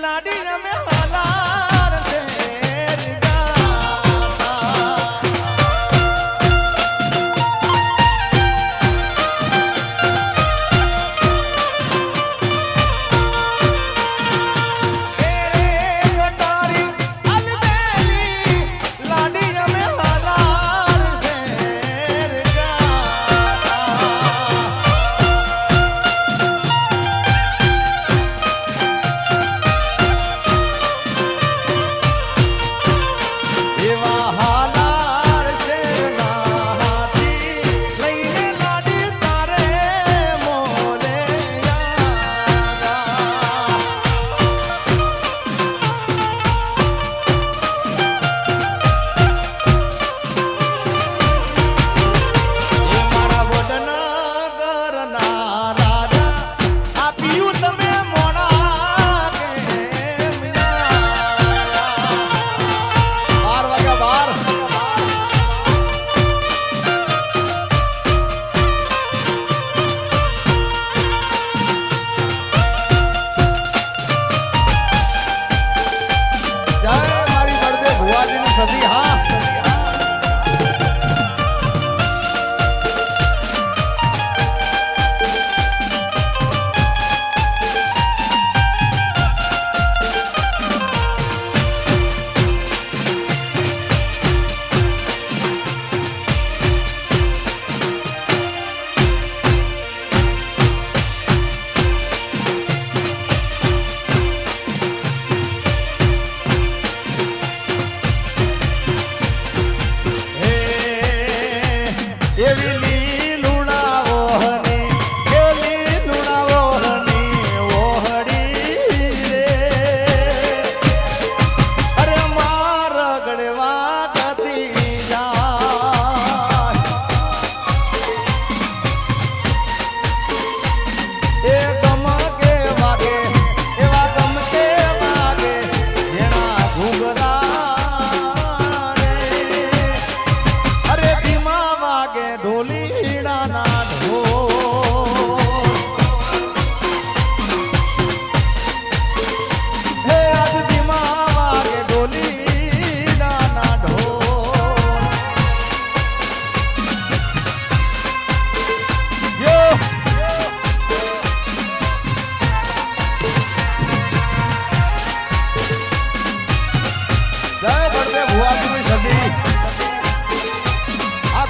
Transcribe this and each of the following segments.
La dina mejor.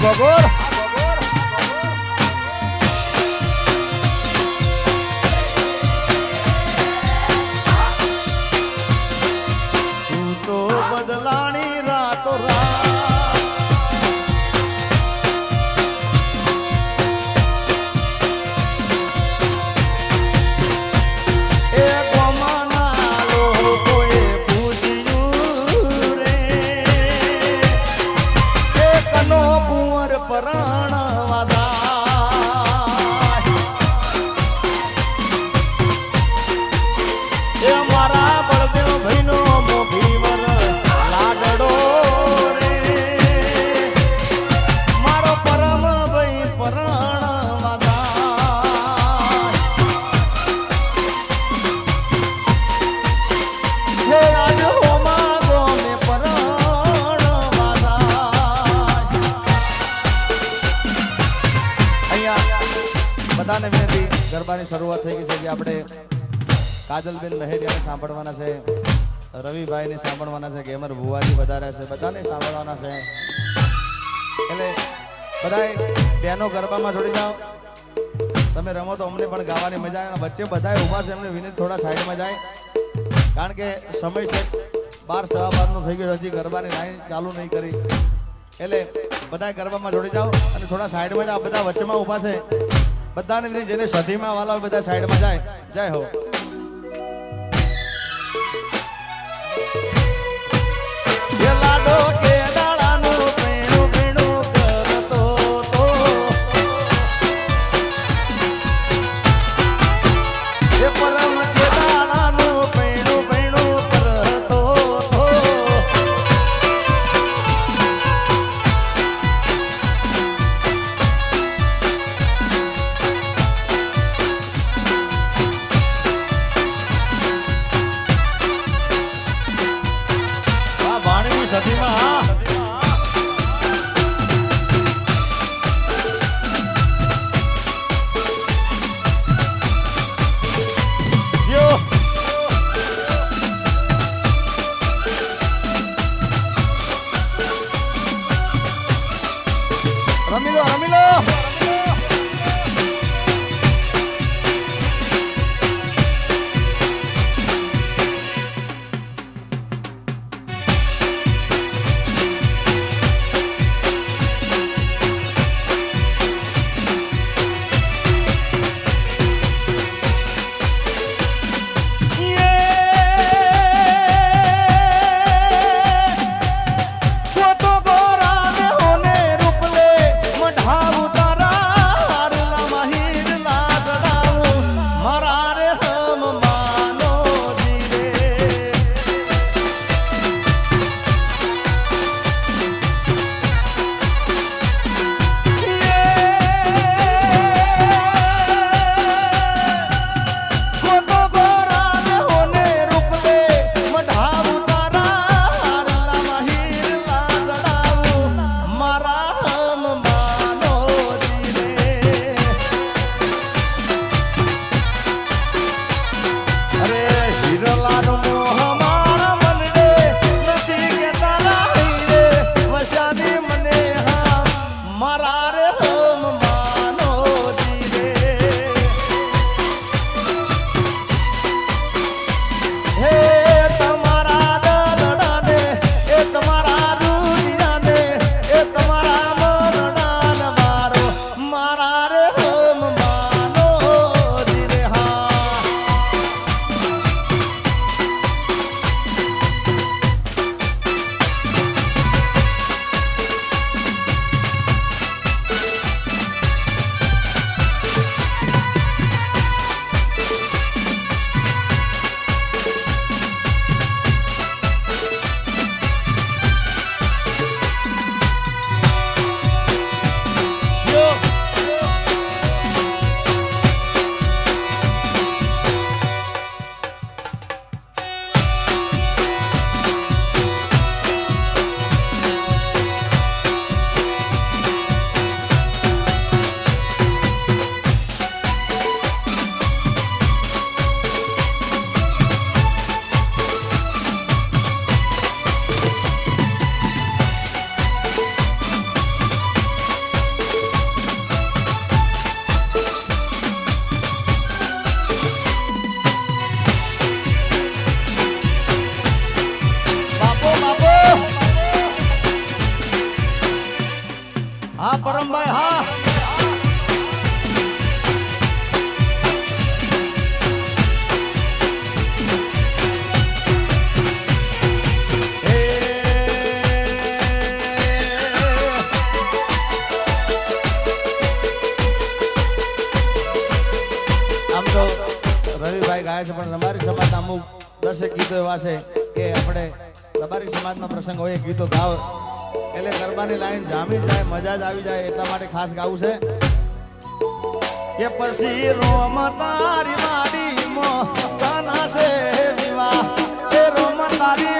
খবর? કાજલબેન લહેરિયાને સાંભળવાના છે, રવિભાઈને સાંભળવાના છે, ગેમર ભુવાજી વધારે છે, બધાને સાંભળવાના છે. એટલે બધાએ બેનો ગરબામાં જોડી જાઓ. તમે રમો તો અમને પણ ગાવાની મજા આવે વચ્ચે બધાએ ઊભા છે, એમને વિનંતી થોડા સાઈડમાં જાય. કારણ કે સમય છે, બાર સવા બારનું થઈ ગયો હજી ગરબાની લાઈન ચાલુ નહીં કરી. એટલે બધા ગરબામાં જોડી જાઓ અને થોડા સાઈડમાં જાઓ બધા વચ્ચેમાં ઊભા છે. બધાને જેને સધીમાં વાલા બધા સાઈડમાં જાય. જય હો. હોય ગીતો ગાવ. એટલે ગરબાની લાઈન જામી જાય મજા જ આવી જાય, એટલા માટે ખાસ ગાવું છે. કે પછી રોમ તારી વાડીમાં કાના છે વિવાહ એ રોમ તારી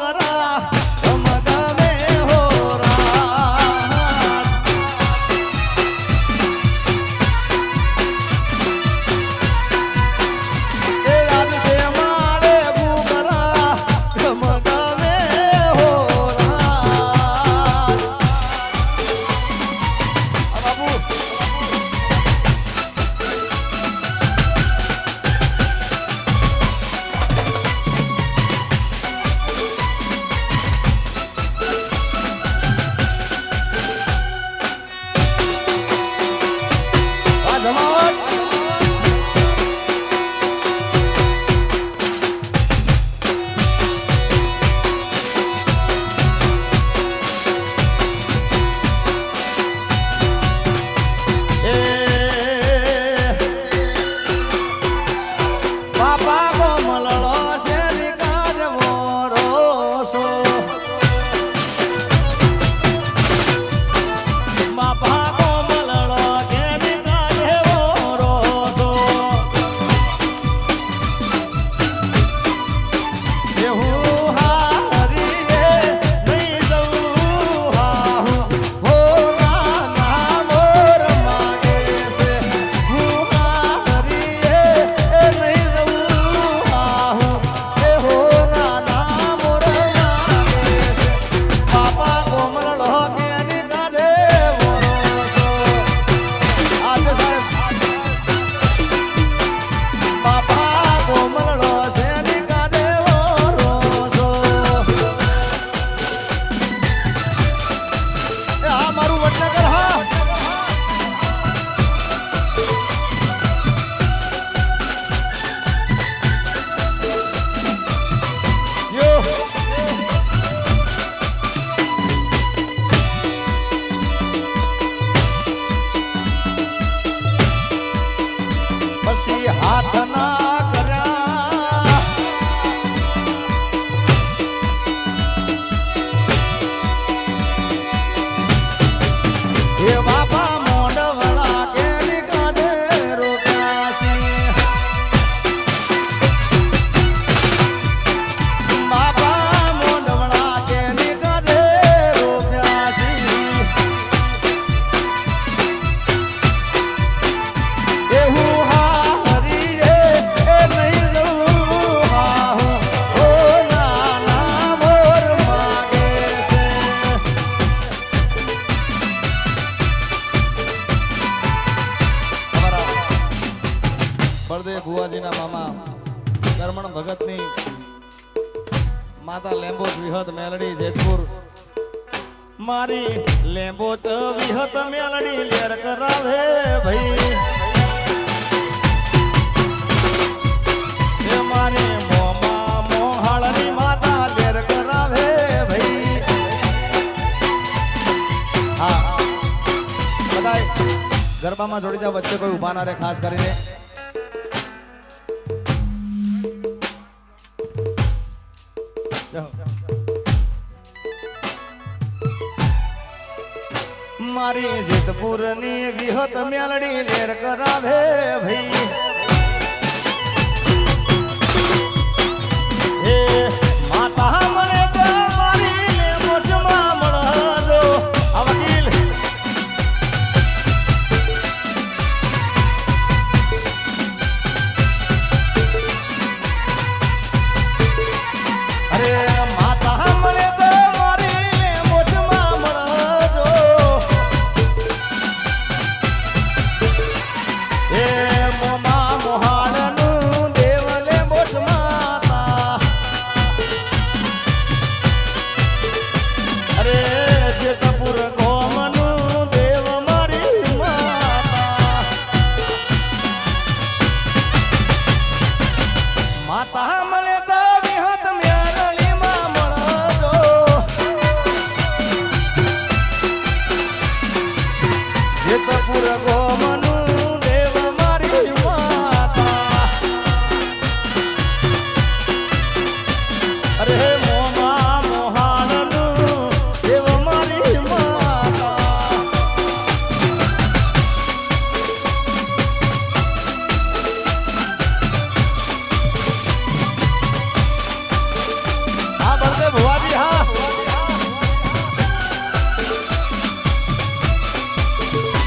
ಗರ બળદેવ મામા કરમણ ભગતની માતા લેમ્બો વિહત મેલડી જેતપુર. મારી લેબો વિહત મેલડી લેર કરાવે ભાઈ. મારી મોમાં મોહાળની માતા લેર કરાવે ભાઈ. હા ગરબામાં જોડી જાવ વચ્ચે કોઈ ઊભા ના રહે ખાસ કરીને. મારી જેતપુરની વિહત મેલડી લેર કરાવે ભાઈ.